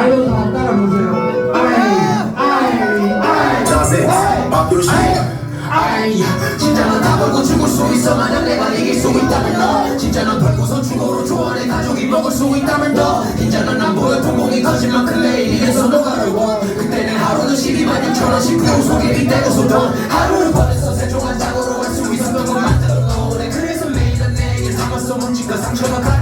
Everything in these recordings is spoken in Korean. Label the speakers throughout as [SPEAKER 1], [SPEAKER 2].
[SPEAKER 1] 아이도 다 따라
[SPEAKER 2] 시기만이 졸라 싫고 속에 빛을 내고 하루는 12만 6천 원씩 비용 속에 빗대고서 돈. 하루를 버렸어. 세종한 자고로 갈 수 있었던 것 만들어. 그래서 매일 내일 담았어. 문지가 상처가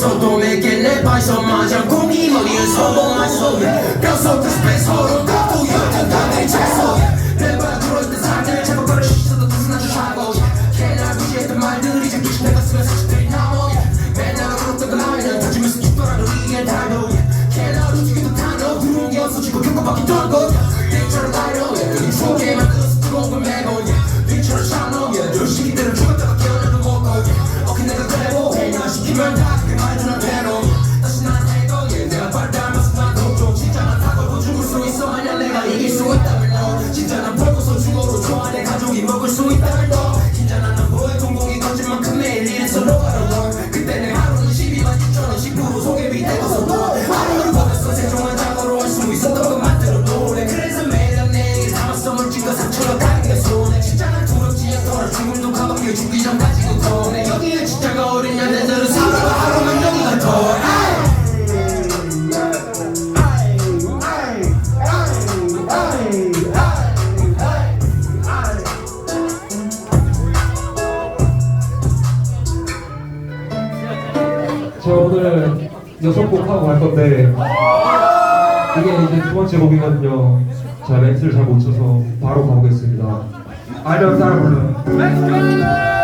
[SPEAKER 2] so dove che le fai sommaggio con i mori e solo mai sole Piazza per spesso
[SPEAKER 1] 이제 두 번째 곡이거든요. 자, 멘트를 잘 못 쳐서 바로 가보겠습니다. 알면 따라 불러.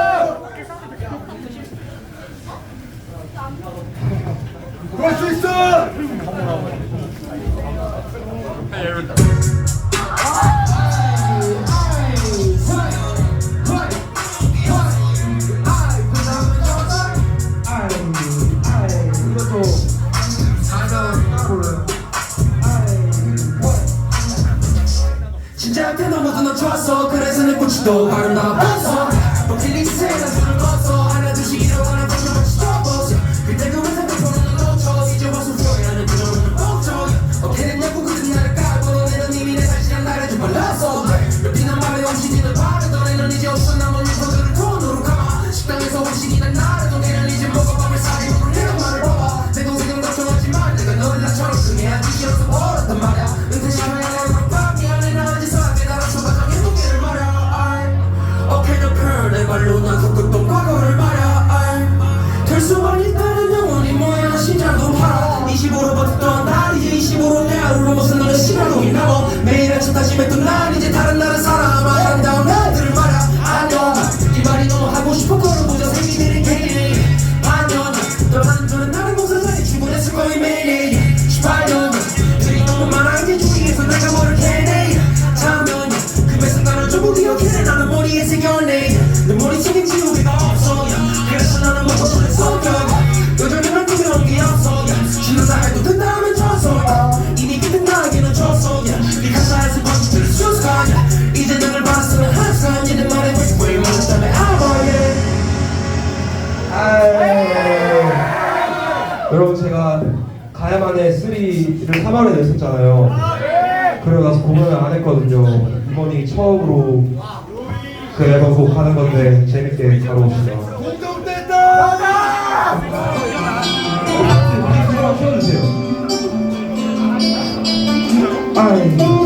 [SPEAKER 2] 제가 가야만의
[SPEAKER 1] 3를 3월에 냈었잖아요. 그래가서 공연을 안 했거든요. 이번이 처음으로 그 앨범 곡 하는 건데 재밌게 잘 오시죠.
[SPEAKER 3] 공동됐다!
[SPEAKER 1] 키워주세요. 아이.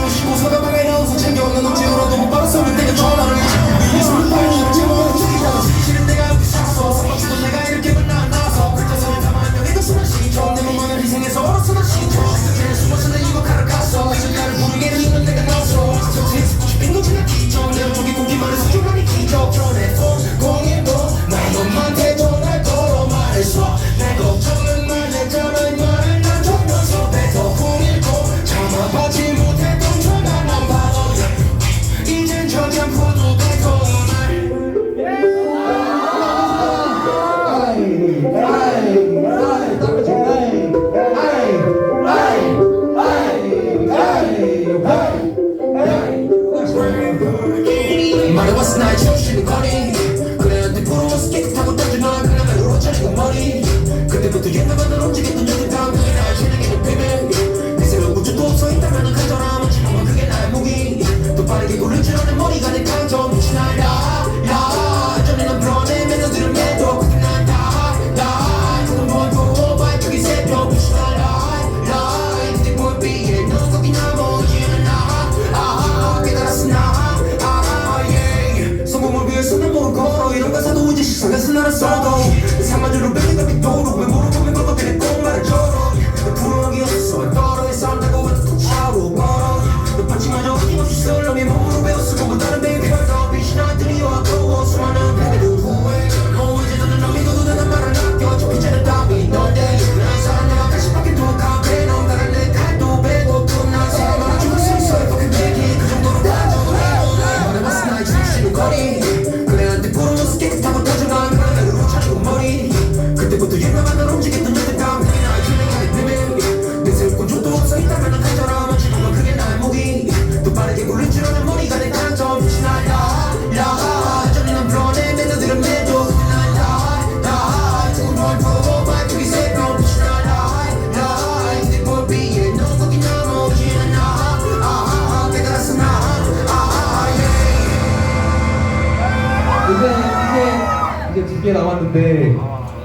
[SPEAKER 1] 개 남았는데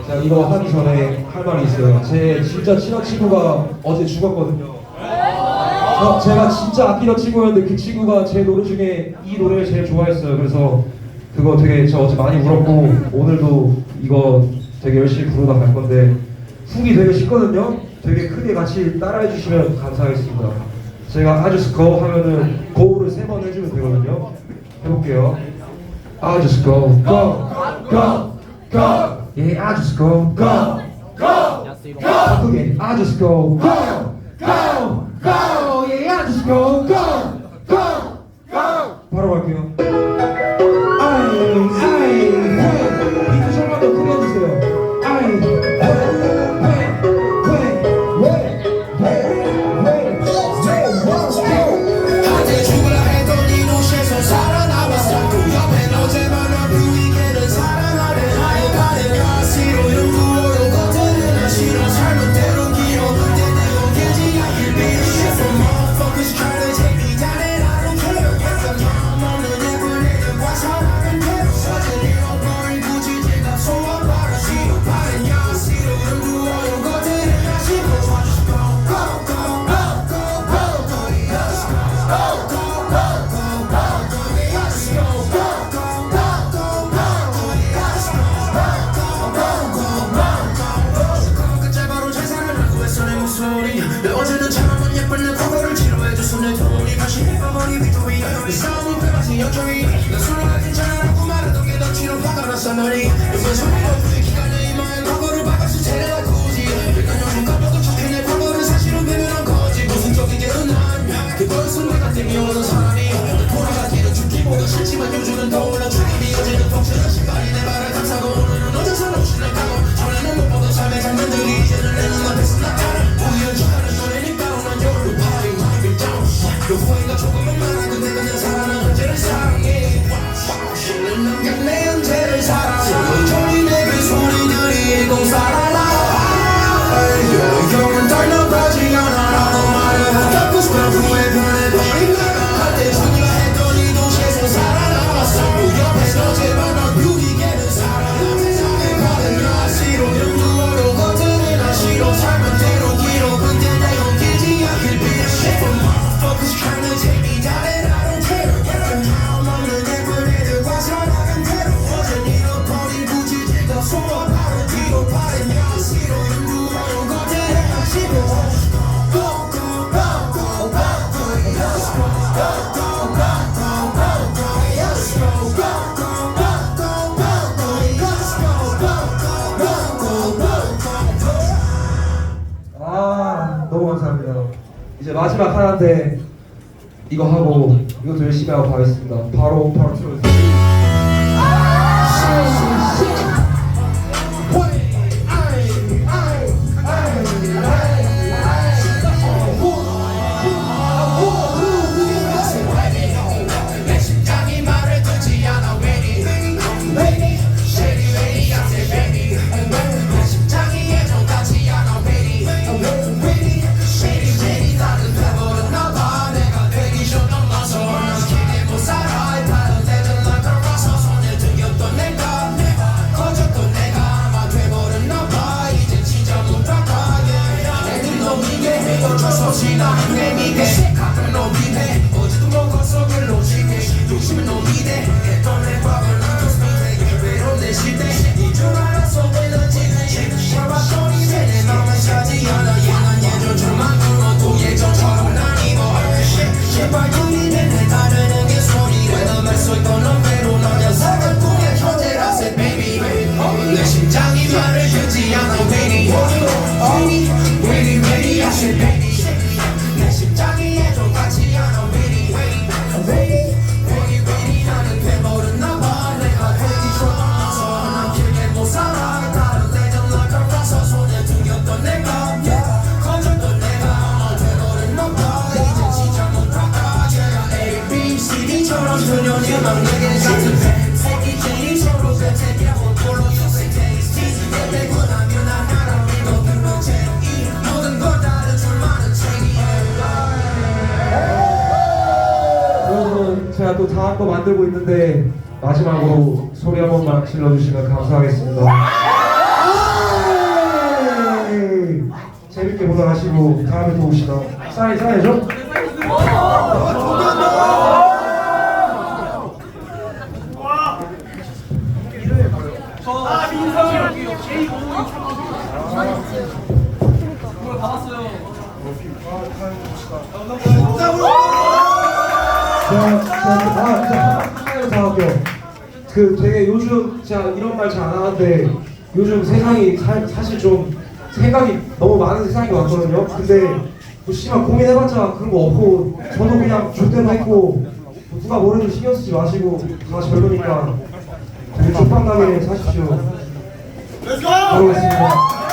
[SPEAKER 1] 제가 이거 하기 전에
[SPEAKER 2] 할 말이 있어요. 제 진짜 친한 친구가 어제 죽었거든요. 저- 제가 진짜 아끼던 친구였는데 그 친구가 제 노래 중에 이 노래를 제일 좋아했어요. 그래서 그거 되게 저 어제 많이 울었고 오늘도 이거 되게 열심히 부르다 갈 건데 훅이 되게 쉽거든요. 되게 크게 같이 따라해 주시면 감사하겠습니다. 제가 I just go 하면은 고를 세 번 해주면 되거든요. 해볼게요. I just go go go go. Yeah, I just go, go, go, go. Yeah, I just go, go, go, go. Yeah, I just go, go, go, go. 바로 갈게요. 마지막 하나인데 이거 하고 이것도 열심히 하고 가겠습니다. 바로 바로 틀어주세요. 제가 또 다음 거 만들고 있는데 마지막으로 소리 한 번만 질러주시면 감사하겠습니다. 예! 재밌게 보다 가시고 다음에 또 옵시다. 사인 사인죠? 제가 제가 다 제가 하나로 다 할게요. 그 되게 요즘 제가 이런 말 잘 안 하는데 요즘 세상이 사, 사실 좀 생각이 너무 많은 세상이 왔거든요. 근데 뭐 씨발 고민해봤자 그런 거 없고 저도 그냥 줄대로 했고 뭐 누가 뭐래도 신경 쓰지 마시고 다 별로니까 되게 족박나게 사십시오.
[SPEAKER 3] Let's go!
[SPEAKER 2] 가보겠습니다.